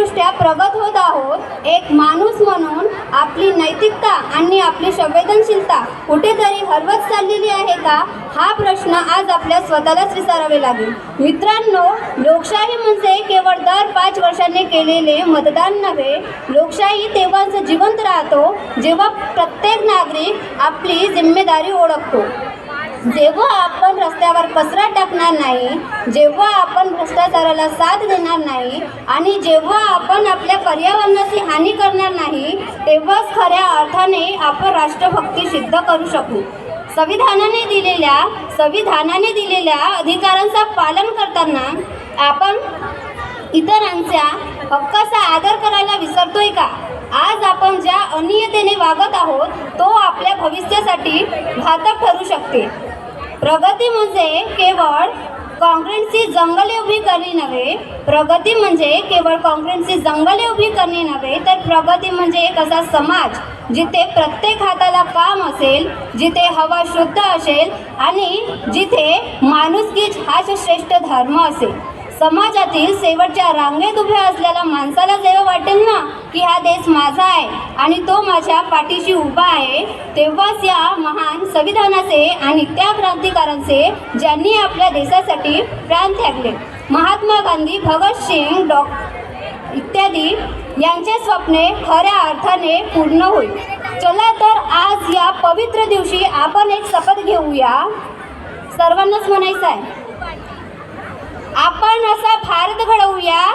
नैतिकदृष्ट्या प्रगत होत आहोत. एक माणूस म्हणून आपली नैतिकता आणि आपली संवेदनशीलता कुठेतरी हरवत चाललेली आहे का? हा प्रश्न आज आपल्या स्वतःलाच विचारावे लागेल. मित्रांनो लोकशाही म्हणजे केवळ दर पाच वर्षांनी केलेले मतदान नव्हे. लोकशाही तेव्हाच जिवंत राहतो जेव्हा प्रत्येक नागरिक आपली जिम्मेदारी ओळखतो. जेव्हा आपण रस्त्यावर कचरा टाकणार नाही जेव्हा आपण भ्रष्टाचाराला साथ देणार नाही आणि जेव्हा आपण आपल्या पर्यावरणाची हानी करणार नाही तेव्हाच खऱ्या अर्थाने आपण राष्ट्रभक्ती सिद्ध करू शकू. संविधानाने दिलेल्या संविधानाने दिलेल्या अधिकारांचा पालन करताना आपण इतरांच्या हक्काचा आदर करायला विसरतोय का? आज आपण ज्या अनियतेने वागत आहोत तो आपल्या भविष्यासाठी घातक ठरू शकते. प्रगती म्हणजे केवळ काँक्रीटची जंगले उभी करणे नव्हे. प्रगती म्हणजे केवळ काँक्रीटची जंगले उभी करणे नव्हे तर प्रगती म्हणजे एक असा समाज जिथे प्रत्येक हाताला काम असेल जिथे हवा शुद्ध असेल आणि जिथे माणुसकीच हाच श्रेष्ठ धर्म असेल. समाजातील शेवटच्या रांगेत उभ्या असलेल्या माणसाला जेव्हा वाटेल ना देश माझा आहे आणि तो माझ्या पाठीशी उभा आहे तेव्हाच या महान संविधानाचे आणि त्या क्रांतिकारांचे ज्यांनी आपल्या देशासाठी प्राण त्यागले. महात्मा गांधी भगतसिंग डॉ. इत्यादी यांचे स्वप्ने खऱ्या अर्थाने पूर्ण होईल. चला तर आज या पवित्र दिवशी आपण एक शपथ घेऊया. सर्वांनाच म्हणायचं आहे. आपण असा भारत घडवूया.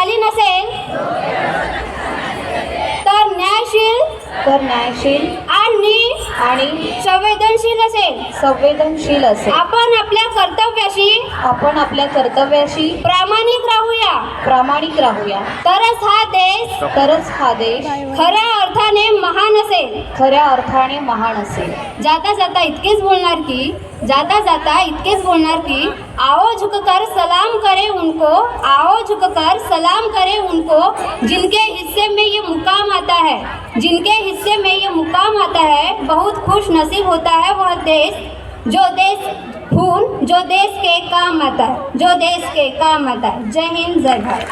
झाली नसेल? तर न्यायशील? तर न्यायशील? आणि संवेदनशील असेल. संवेदनशील असेल. आपण आपल्या कर्तव्याशी आपण आपल्या कर्तव्याशी प्रामाणिक राहूया. प्रामाणिक राहूया. तरच हा देश तरच हा देश खऱ्या अर्थाने महान असेल. खऱ्या अर्थाने महान असेल. जाता जाता इतकेच बोलणार की जाता जाता इतकेच बोलणार की आओ झुककर सलाम करे उनको आओ झुककर सलाम करे उनको जिनके आता है। जिनके हिस्से में ये मुकाम आता है, बहुत खुश नसीब होता है वह देश, जो देश खून, जो देश के काम आता है, जो देश के काम आता है। जय हिंद, जय भारत।